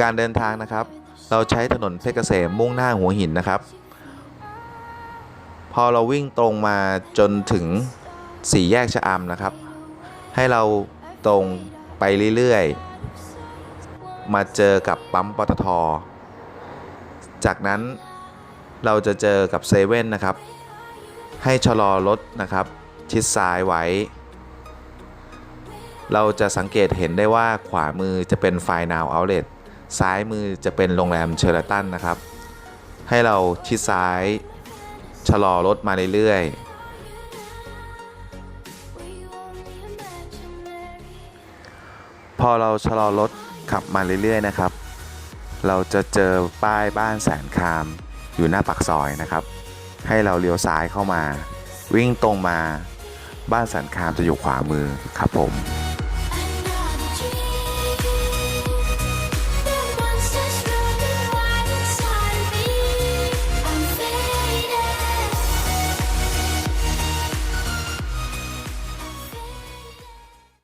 การเดินทางนะครับ เราใช้ถนนเพชรเกษมมุ่งหน้าหัวหินนะครับ พอเราวิ่งตรงมาจนถึงสี่แยกชะอำนะครับ ให้เราตรงไปเรื่อยๆ มาเจอกับปั๊มปตท จากนั้นเราจะเจอกับเซเว่นนะครับ ให้ชะลอรถนะครับ ชิดซ้ายไว้ เราจะสังเกตเห็นได้ว่าขวามือจะเป็นไฟนาวเอาเล t ซ้ายมือจะเป็นโรงแรมเชอร์ตันนะครับ ให้เราชิดซ้าย ชะลอรถมาเรื่อยๆ พอเราชะลอรถขับมาเรื่อยๆนะครับ เราจะเจอป้ายบ้านแสนคามอยู่หน้าปากซอยนะครับ ให้เราเลี้ยวซ้ายเข้ามา วิ่งตรงมาบ้านแสนคามจะอยู่ขวามือครับผม